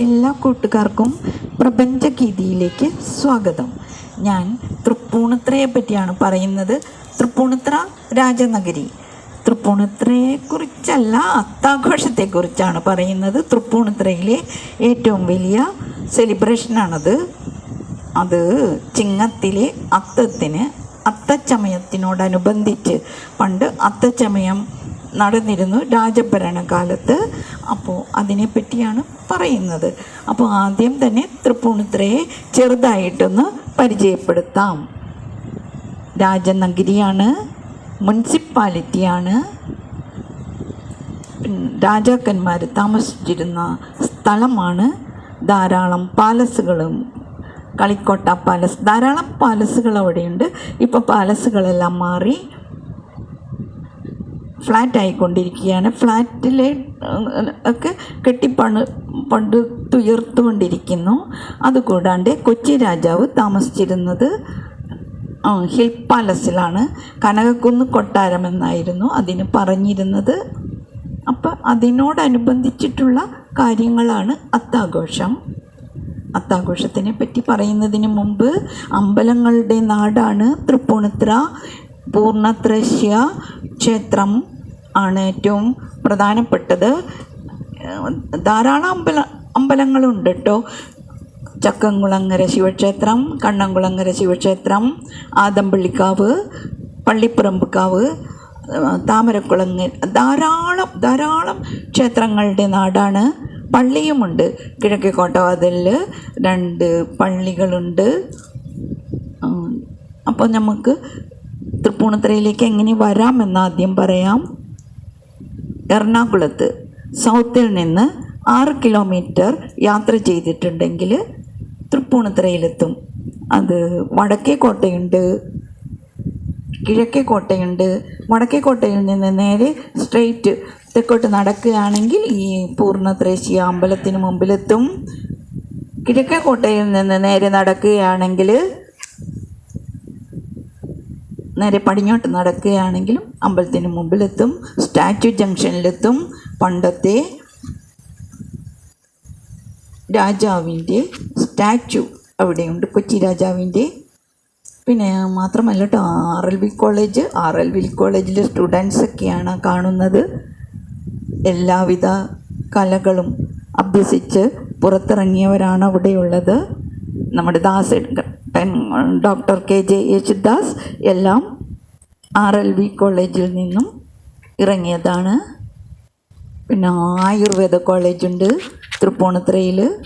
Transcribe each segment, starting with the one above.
എല്ലാ കൂട്ടുകാർക്കും പ്രപഞ്ചഗീതിയിലേക്ക് സ്വാഗതം. ഞാൻ തൃപ്പൂണിത്രയെ പറ്റിയാണ് പറയുന്നത്. തൃപ്പൂണിത്ര രാജനഗരി. തൃപ്പൂണിത്രയെക്കുറിച്ചല്ല അത്താഘോഷത്തെക്കുറിച്ചാണ് പറയുന്നത്. തൃപ്പൂണിത്രയിലെ ഏറ്റവും വലിയ സെലിബ്രേഷനാണത് അത് ചിങ്ങത്തിലെ അത്തത്തിന് അത്തച്ചമയത്തിനോടനുബന്ധിച്ച് പണ്ട് അത്തച്ചമയം നടന്നിരുന്നു രാജഭരണകാലത്ത്. അപ്പോൾ അതിനെപ്പറ്റിയാണ് പറയുന്നത്. അപ്പോൾ ആദ്യം തന്നെ തൃപ്പൂണിത്രയെ ചെറുതായിട്ടൊന്ന് പരിചയപ്പെടുത്താം. രാജനഗരിയാണ് മുനിസിപ്പാലിറ്റിയാണ് രാജാക്കന്മാർ താമസിച്ചിരുന്ന സ്ഥലമാണ് ധാരാളം പാലസുകളും. കളിക്കോട്ട പാലസ് ധാരാളം പാലസുകൾ അവിടെയുണ്ട് ഇപ്പോൾ പാലസുകളെല്ലാം മാറി ഫ്ലാറ്റ് ആയിക്കൊണ്ടിരിക്കുകയാണ് ഫ്ലാറ്റിലെ ഒക്കെ കെട്ടിപ്പണ് പണ്ട് തുയർത്തുകൊണ്ടിരിക്കുന്നു. അതുകൂടാണ്ട് കൊച്ചി രാജാവ് താമസിച്ചിരുന്നത് ഹിൽ പാലസിലാണ്. കനകക്കുന്ന് കൊട്ടാരം എന്നായിരുന്നു അതിന് പറഞ്ഞിരുന്നത്. അപ്പം അതിനോടനുബന്ധിച്ചിട്ടുള്ള കാര്യങ്ങളാണ് അത്താഘോഷം. അത്താഘോഷത്തിനെ പറ്റി പറയുന്നതിന് മുമ്പ് അമ്പലങ്ങളുടെ നാടാണ് തൃപ്പൂണിത്ര പൂർണത്രശ്യ ക്ഷേത്രം. ആണ് ഏറ്റവും പ്രധാനപ്പെട്ടത്. ധാരാളം അമ്പല അമ്പലങ്ങളുണ്ട് കേട്ടോ ചക്കംകുളങ്ങര ശിവക്ഷേത്രം കണ്ണംകുളങ്ങര ശിവക്ഷേത്രം ആദമ്പള്ളിക്കാവ് പള്ളിപ്പുറമ്പുക്കാവ് താമരക്കുളങ്ങ ധാരാളം ധാരാളം ക്ഷേത്രങ്ങളുടെ നാടാണ്. പള്ളിയുമുണ്ട്. കിഴക്കേ കോട്ടവാതിലിൽ രണ്ട് പള്ളികളുണ്ട്. അപ്പോൾ നമുക്ക് തൃപ്പൂണിത്തറയിലേക്ക് എങ്ങനെ വരാമെന്ന് ആദ്യം പറയാം. എറണാകുളത്ത് സൗത്തിൽ നിന്ന് ആറ് കിലോമീറ്റർ യാത്ര ചെയ്തിട്ടുണ്ടെങ്കിൽ തൃപ്പൂണിത്തുറയിലെത്തും. അത് വടക്കേ കോട്ടയുണ്ട് കിഴക്കേ കോട്ടയുണ്ട്. വടക്കേ കോട്ടയിൽ നിന്ന് നേരെ സ്ട്രെയിറ്റ് തെക്കോട്ട് നടക്കുകയാണെങ്കിൽ ഈ പൂർണത്രേശിയ അമ്പലത്തിന് മുമ്പിലെത്തും. കിഴക്കേ കോട്ടയിൽ നിന്ന് നേരെ നടക്കുകയാണെങ്കിൽ നേരെ പടിഞ്ഞോട്ട് നടക്കുകയാണെങ്കിലും അമ്പലത്തിന് മുമ്പിലെത്തും സ്റ്റാച്യു ജംഗ്ഷനിലെത്തും. പണ്ടത്തെ രാജാവിന്റെ സ്റ്റാച്യു അവിടെയുണ്ട് കൊച്ചി രാജാവിന്റെ. പിന്നെ മാത്രമല്ല കേട്ടോ R L V college. R L V കോളേജിലെ സ്റ്റുഡൻസൊക്കെയാണ് കാണുന്നത്. എല്ലാവിധ കലകളും അഭ്യസിച്ച് പുറത്തിറങ്ങിയവരാണ് അവിടെയുള്ളത് നമ്മുടെ Das doctor K J Yesudas എല്ലാം ആർ എൽ വി കോളേജിൽ നിന്നും ഇറങ്ങിയതാണ്. പിന്നെ ആയുർവേദ കോളേജുണ്ട് തൃപ്പൂണിത്തറയിൽ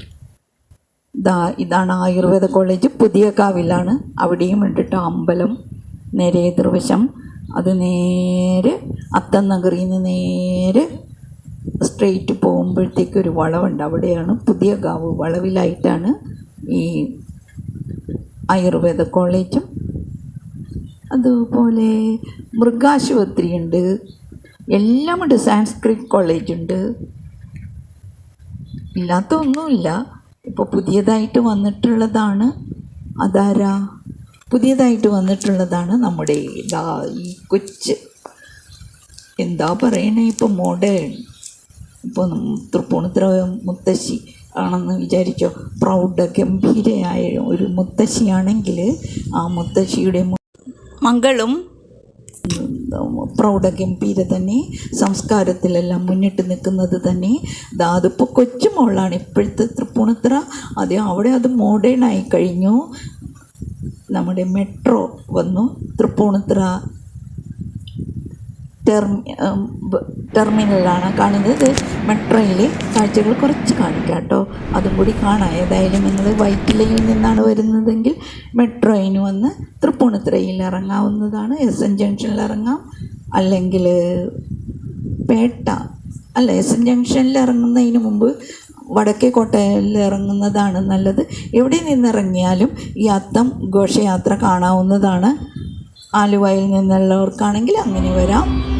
ദാ ഇതാണ് ആയുർവേദ കോളേജ്. പുതിയ കാവിലാണ്. അവിടെയും ഇട്ടിട്ട് അമ്പലം. നേരെ എതിർവശം. അത് നേരെ അത്തം നഗറിൽ നിന്ന് നേരെ സ്ട്രെയിറ്റ് പോകുമ്പോഴത്തേക്ക് ഒരു വളവുണ്ട്. അവിടെയാണ് പുതിയ കാവ് വളവിലായിട്ടാണ് ഈ ആയുർവേദ കോളേജും. അതുപോലെ മൃഗാശുപത്രിയുണ്ട് എല്ലാമുണ്ട് സാൻസ്ക്രിറ്റ് കോളേജുണ്ട് ഇല്ലാത്ത ഒന്നുമില്ല ഇപ്പോൾ പുതിയതായിട്ട് വന്നിട്ടുള്ളതാണ്. അതാരാ? പുതിയതായിട്ട് വന്നിട്ടുള്ളതാണ് നമ്മുടെ ഇതാ ഈ കൊച്ച്. എന്താ പറയണേ ഇപ്പോൾ മോഡേൺ? ഇപ്പോൾ തൃപ്പൂണിത്തുറ മുത്തശ്ശി. ആണെന്ന് വിചാരിച്ചോ. പ്രൗഢ ഗംഭീരയായ ഒരു മുത്തശ്ശിയാണെങ്കിൽ ആ മുത്തശ്ശിയുടെ മു- പ്രൗഢ പ്രൗഢഗംഭീര തന്നെ സംസ്കാരത്തിലെല്ലാം മുന്നിട്ട് നിൽക്കുന്നത് തന്നെ. അതിപ്പോൾ കൊച്ചുമോളാണ് ഇപ്പോഴത്തെ തൃപ്പൂണിത്ര അത് അവിടെ അത് മോഡേണായി കഴിഞ്ഞു. നമ്മുടെ മെട്രോ വന്നു. തൃപ്പൂണിത്തുറ ടെർമി ടെർമിനലാണ് കാണുന്നത് മെട്രോയിലെ കാഴ്ചകൾ കുറച്ച് കാണിക്കാം കേട്ടോ. അതും കൂടി കാണാം. ഏതായാലും നിങ്ങൾ വൈറ്റിലയിൽ നിന്നാണ് വരുന്നതെങ്കിൽ മെട്രോയിന് വന്ന് തൃപ്പൂണിത്തുറയിൽ ഇറങ്ങാവുന്നതാണ്. എസ് എൻ ജംഗ്ഷനിൽ ഇറങ്ങാം. അല്ലെങ്കിൽ പേട്ട. അല്ല എസ് എൻ ജംഗ്ഷനിൽ ഇറങ്ങുന്നതിന് മുമ്പ് വടക്കേ കോട്ടയിൽ ഇറങ്ങുന്നതാണ് നല്ലത്. എവിടെ നിന്നിറങ്ങിയാലും ഈ അത്തം ഘോഷയാത്ര കാണാവുന്നതാണ്. ആലുവയിൽ നിന്നുള്ളവർക്കാണെങ്കിൽ അങ്ങനെ വരാം.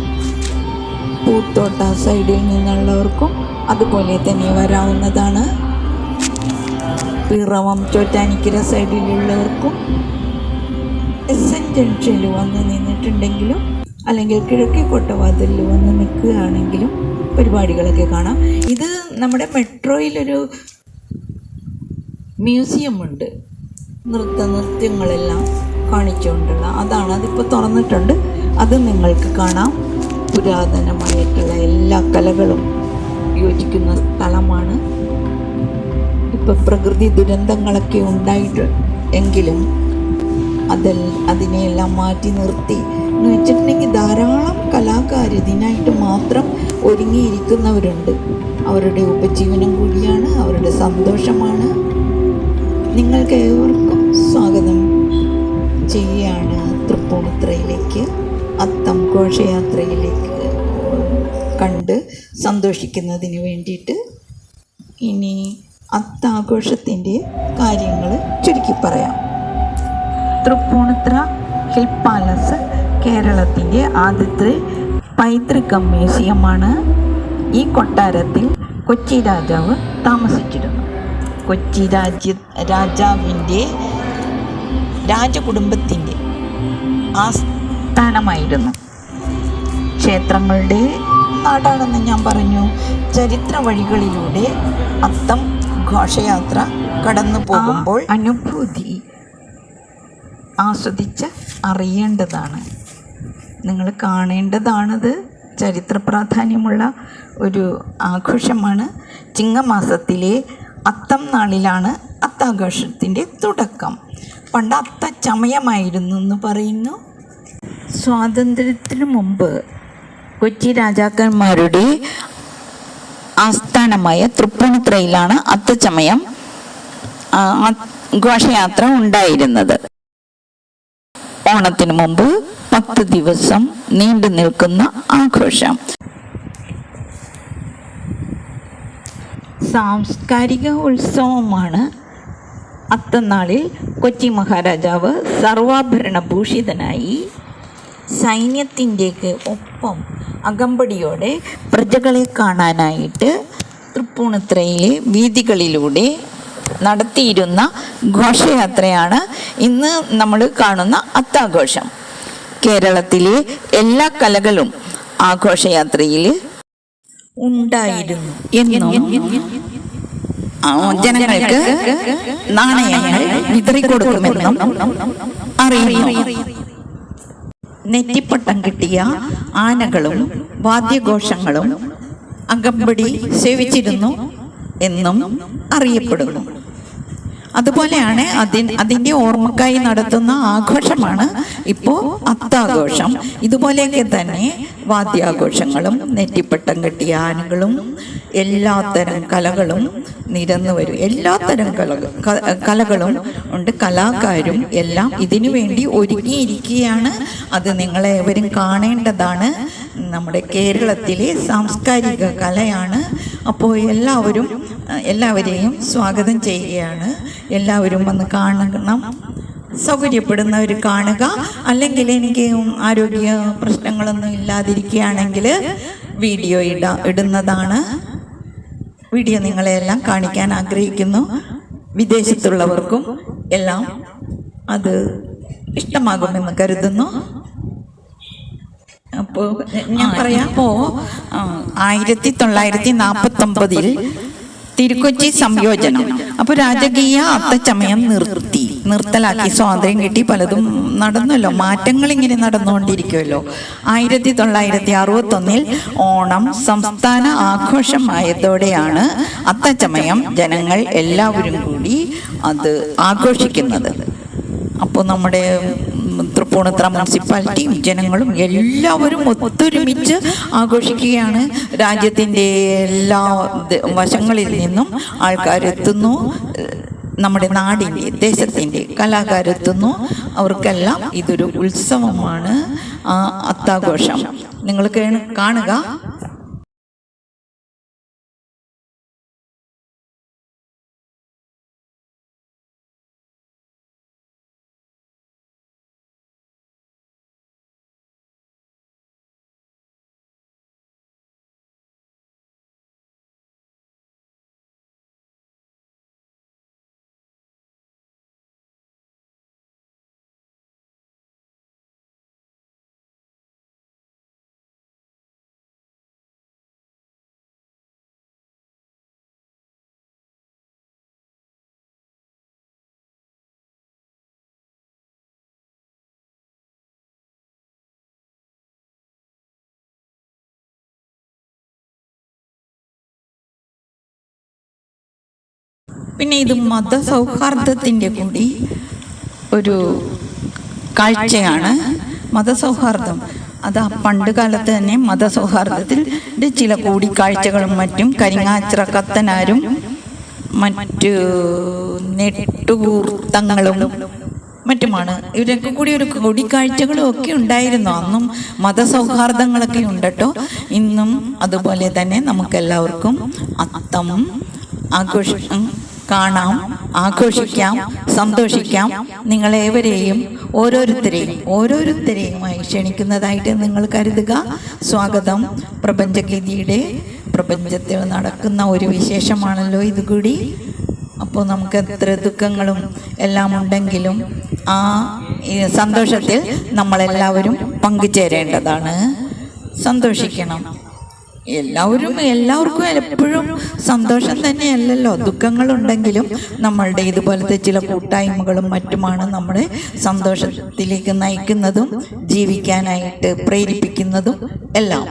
പൂത്തോട്ട സൈഡിൽ നിന്നുള്ളവർക്കും അതുപോലെ തന്നെ വരാവുന്നതാണ്. പിറവം ചോറ്റാനിക്കര സൈഡിലുള്ളവർക്കും എസ് എൻ ജംഗ്ഷനിൽ വന്ന് നിന്നിട്ടുണ്ടെങ്കിലും അല്ലെങ്കിൽ കിഴക്കേ വാതിലിൽ വന്ന് നിൽക്കുകയാണെങ്കിലും പരിപാടികളൊക്കെ കാണാം. ഇത് നമ്മുടെ മെട്രോയിലൊരു മ്യൂസിയമുണ്ട്. നൃത്ത നൃത്യങ്ങളെല്ലാം കാണിച്ചുകൊണ്ടുള്ള അതാണ് അതിപ്പോൾ തുറന്നിട്ടുണ്ട്. അത് നിങ്ങൾക്ക് കാണാം. പുരാതനമായിട്ടുള്ള എല്ലാ കലകളും യോജിക്കുന്ന സ്ഥലമാണ്. ഇപ്പം പ്രകൃതി ദുരന്തങ്ങളൊക്കെ ഉണ്ടായിട്ട് എങ്കിലും അതിൽ അതിനെയെല്ലാം മാറ്റി നിർത്തി. എന്ന് വെച്ചിട്ടുണ്ടെങ്കിൽ ധാരാളം കലാകാർ ഇതിനായിട്ട് മാത്രം ഒരുങ്ങിയിരിക്കുന്നവരുണ്ട്. അവരുടെ ഉപജീവനം കൂടിയാണ് അവരുടെ സന്തോഷമാണ്. നിങ്ങൾക്ക് ഏവർക്കും സ്വാഗതം ചെയ്യുകയാണ് തൃപ്പൂണിത്രയിലേക്ക് അത്തം ഘോഷയാത്രയിലേക്ക് കണ്ട് സന്തോഷിക്കുന്നതിന് വേണ്ടിയിട്ട് ഇനി അത്താഘോഷത്തിന്റെ കാര്യങ്ങൾ ചുരുക്കി പറയാം. തൃപ്പൂണിത്ര ഹിൽ പാലസ് കേരളത്തിന്റെ ആദ്യത്തെ പൈതൃക മ്യൂസിയമാണ്. ഈ കൊട്ടാരത്തിൽ കൊച്ചി രാജാവ് താമസിച്ചിരുന്നു. കൊച്ചി രാജ്യ രാജാവിന്റെ രാജകുടുംബത്തിന്റെ ആസ്ഥാനമായിരുന്നു ക്ഷേത്രങ്ങളുടെ നാടാണെന്ന് ഞാൻ പറഞ്ഞു. ചരിത്ര വഴികളിലൂടെ അത്തം ഘോഷയാത്ര കടന്നു പോകുമ്പോൾ അനുഭൂതി ആസ്വദിച്ച് അറിയേണ്ടതാണ്. നിങ്ങൾ കാണേണ്ടതാണത് ചരിത്ര പ്രാധാന്യമുള്ള ഒരു ആഘോഷമാണ്. ചിങ്ങമാസത്തിലെ അത്തം നാളിലാണ് അത്താഘോഷത്തിന്റെ തുടക്കം. പണ്ട് അത്തച്ചമയമായിരുന്നു എന്ന് പറയുന്നു. സ്വാതന്ത്ര്യത്തിനു മുമ്പ് കൊച്ചി രാജാക്കന്മാരുടെ ആസ്ഥാനമായ തൃപ്പൂണിത്രയിലാണ് അത്തച്ചമയം ഘോഷയാത്ര ഉണ്ടായിരുന്നത്. ഓണത്തിന് മുമ്പ് പത്ത് ദിവസം നീണ്ടു നിൽക്കുന്ന ആഘോഷം. സാംസ്കാരിക ഉത്സവമാണ് അത്തനാളിൽ കൊച്ചി മഹാരാജാവ് സർവാഭരണഭൂഷിതനായി സൈന്യത്തിന്റെയൊക്കെ ഒപ്പം അകമ്പടിയോടെ പ്രജകളെ കാണാനായിട്ട് തൃപ്പൂണിത്രയിലെ വീതികളിലൂടെ നടത്തിയിരുന്ന ഘോഷയാത്രയാണ് ഇന്ന് നമ്മൾ കാണുന്ന അത്താഘോഷം. കേരളത്തിലെ എല്ലാ കലകളും ആഘോഷയാത്രയിൽ ഉണ്ടായിരുന്നു എന്നും ജനങ്ങൾക്ക് നാണയങ്ങൾ വിതറിക്കൊടുക്കുമെന്നും അറിയുന്നു. നെറ്റിപ്പട്ടം കിട്ടിയ ആനകളും വാദ്യഘോഷങ്ങളും അകമ്പടി സേവിച്ചിരുന്നു എന്നും അറിയപ്പെടുന്നു. അതുപോലെയാണ് അതിൻ അതിന്റെ ഓർമ്മക്കായി നടത്തുന്ന ആഘോഷമാണ് ഇപ്പോൾ അത്താഘോഷം. ഇതുപോലെയൊക്കെ തന്നെ വാദ്യാഘോഷങ്ങളും നെറ്റിപ്പട്ടം കെട്ടിയ ആനകളും എല്ലാത്തരം കലകളും നിരന്നു വരും. എല്ലാത്തരം കല കലകളും ഉണ്ട്. കലാകാരും എല്ലാം ഇതിനു വേണ്ടി ഒരുങ്ങിയിരിക്കുകയാണ്. അത് നിങ്ങളെ നിങ്ങളേവരും കാണേണ്ടതാണ്. നമ്മുടെ കേരളത്തിലെ സാംസ്കാരിക കലയാണ്. അപ്പോൾ എല്ലാവരും എല്ലാവരെയും സ്വാഗതം ചെയ്യുകയാണ്. എല്ലാവരും വന്ന് കാണണം. സൗകര്യപ്പെടുന്നവർ കാണുക. അല്ലെങ്കിൽ എനിക്ക് ആരോഗ്യ പ്രശ്നങ്ങളൊന്നും ഇല്ലാതിരിക്കുകയാണെങ്കിൽ വീഡിയോ ഇട ഇടുന്നതാണ്. വീഡിയോ നിങ്ങളെല്ലാം കാണിക്കാൻ ആഗ്രഹിക്കുന്നു. വിദേശത്തുള്ളവർക്കും എല്ലാം അത് ഇഷ്ടമാകുമെന്ന് കരുതുന്നു. അപ്പോൾ ഞാൻ പറയാം. അപ്പോൾ ആയിരത്തി തൊള്ളായിരത്തി നാൽപ്പത്തൊമ്പതിൽ തിരുക്കൊച്ചി സംയോജനം. അപ്പോൾ രാജകീയ അത്തച്ചമയം നിർത്തി. നിർത്തലാക്കി. സ്വാതന്ത്ര്യം കിട്ടി പലതും നടന്നല്ലോ. മാറ്റങ്ങൾ ഇങ്ങനെ നടന്നുകൊണ്ടിരിക്കുമല്ലോ ആയിരത്തി തൊള്ളായിരത്തി അറുപത്തൊന്നിൽ ഓണം സംസ്ഥാന ആഘോഷമായതോടെയാണ് അത്തച്ചമയം ജനങ്ങൾ എല്ലാവരും കൂടി അത് ആഘോഷിക്കുന്നത്. അപ്പോൾ നമ്മുടെ തൃപ്പൂണിത്ര മുനിസിപ്പാലിറ്റിയും ജനങ്ങളും എല്ലാവരും ഒത്തൊരുമിച്ച് ആഘോഷിക്കുകയാണ്. രാജ്യത്തിന്റെ എല്ലാ വശങ്ങളിൽ നിന്നും ആൾക്കാരെത്തുന്നു. നമ്മുടെ നാടിന്റെ ദേശത്തിന്റെ കലാകാരെത്തുന്നു അവർക്കെല്ലാം ഇതൊരു ഉത്സവമാണ് ആ അത്താഘോഷം. നിങ്ങൾ കേണ്- കാണുക. പിന്നെ ഇത് മതസൗഹാർദ്ദത്തിന്റെ കൂടി ഒരു കാഴ്ചയാണ് മതസൗഹാർദ്ദം. അത് പണ്ട് കാലത്ത് തന്നെ മതസൗഹാർദ്ദത്തിൽ ചില കൂടിക്കാഴ്ചകളും മറ്റും കരിങ്ങാച്ചിറ കത്തനാരും മറ്റു നെട്ടുകൂർത്തങ്ങളും മറ്റുമാണ്. ഇവരൊക്കെ കൂടി ഒരു കൂടിക്കാഴ്ചകളും ഒക്കെ ഉണ്ടായിരുന്നു. അന്നും മതസൗഹാർദ്ദങ്ങളൊക്കെ സൗഹാർദ്ദങ്ങളൊക്കെ ഉണ്ടട്ടോ. ഇന്നും അതുപോലെ തന്നെ നമുക്കെല്ലാവർക്കും അത്തം ആഘോഷ കാണാം ആഘോഷിക്കാം സന്തോഷിക്കാം. നിങ്ങളേവരെയും ഓരോരുത്തരെയും ഓരോരുത്തരെയുമായി ക്ഷണിക്കുന്നതായിട്ട് നിങ്ങൾ കരുതുക. സ്വാഗതം. പ്രപഞ്ചഗീതിയുടെ പ്രപഞ്ചത്തിൽ നടക്കുന്ന ഒരു വിശേഷമാണല്ലോ ഇതുകൂടി. അപ്പോൾ നമുക്ക് എത്ര ദുഃഖങ്ങളും എല്ലാം ഉണ്ടെങ്കിലും ആ സന്തോഷത്തിൽ നമ്മളെല്ലാവരും പങ്കുചേരേണ്ടതാണ്. സന്തോഷിക്കണം. എല്ലാവരും എല്ലാവർക്കും എപ്പോഴും സന്തോഷം തന്നെയല്ലല്ലോ. ദുഃഖങ്ങളുണ്ടെങ്കിലും നമ്മളുടെ ഇതുപോലത്തെ ചില കൂട്ടായ്മകളും മറ്റുമാണ് നമ്മളെ സന്തോഷത്തിലേക്ക് നയിക്കുന്നതും ജീവിക്കാനായിട്ട് പ്രേരിപ്പിക്കുന്നതും എല്ലാം.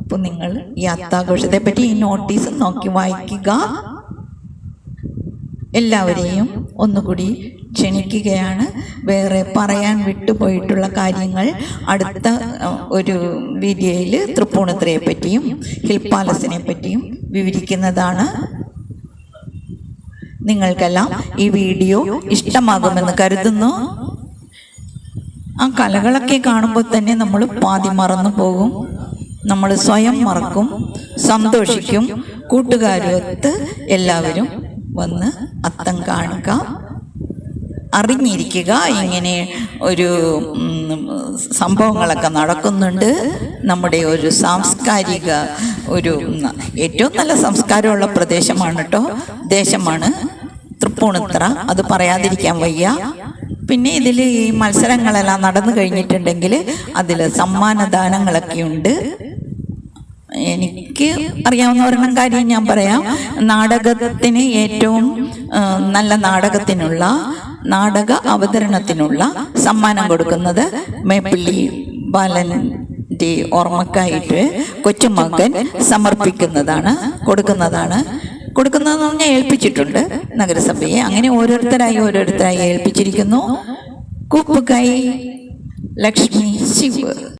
അപ്പോൾ നിങ്ങൾ ഈ അത്താഘോഷത്തെ പറ്റി ഈ നോട്ടീസ് നോക്കി വായിക്കുക. എല്ലാവരെയും ഒന്നുകൂടി ക്ഷണിക്കുകയാണ്. വേറെ പറയാൻ വിട്ടുപോയിട്ടുള്ള കാര്യങ്ങൾ അടുത്ത ഒരു വീഡിയോയിൽ തൃപ്പൂണിത്തറയെ പറ്റിയും ഹിൽ പാലസിനെ പറ്റിയും വിവരിക്കുന്നതാണ്. നിങ്ങൾക്കെല്ലാം ഈ വീഡിയോ ഇഷ്ടമാകുമെന്ന് കരുതുന്നു. ആ കലകളൊക്കെ കാണുമ്പോൾ തന്നെ നമ്മൾ പാതി മറന്നു പോകും. നമ്മൾ സ്വയം മറക്കും സന്തോഷിക്കും. കൂട്ടുകാരൊത്ത് എല്ലാവരും വന്ന് അത്തം കാണുക. അറിഞ്ഞിരിക്കുക. ഇങ്ങനെ ഒരു സംഭവങ്ങളൊക്കെ നടക്കുന്നുണ്ട്. നമ്മുടെ ഒരു സാംസ്കാരിക ഒരു ഏറ്റവും നല്ല സംസ്കാരമുള്ള പ്രദേശമാണ് കേട്ടോ. ദേശമാണ് തൃപ്പൂണിത്ര അത് പറയാതിരിക്കാൻ വയ്യ. പിന്നെ ഇതിൽ ഈ മത്സരങ്ങളെല്ലാം നടന്നു കഴിഞ്ഞിട്ടുണ്ടെങ്കിൽ അതിൽ സമ്മാനദാനങ്ങളൊക്കെ ഉണ്ട്. എനിക്ക് അറിയാവുന്ന ഒരെണ്ണം കാര്യം ഞാൻ പറയാം. നാടകത്തിന് ഏറ്റവും നല്ല നാടകത്തിനുള്ള നാടക അവതരണത്തിനുള്ള സമ്മാനം കൊടുക്കുന്നത് മേപ്പിള്ളി ബാലന്റെ ഓർമ്മക്കായിട്ട് കൊച്ചുമകൻ സമർപ്പിക്കുന്നതാണ് കൊടുക്കുന്നതാണ്. കൊടുക്കുന്നതെന്ന് പറഞ്ഞാൽ ഏൽപ്പിച്ചിട്ടുണ്ട് നഗരസഭയെ. അങ്ങനെ ഓരോരുത്തരായി ഓരോരുത്തരായി ഏൽപ്പിച്ചിരിക്കുന്നു. കൂപ്പുകൈ ലക്ഷ്മി ശിവ്.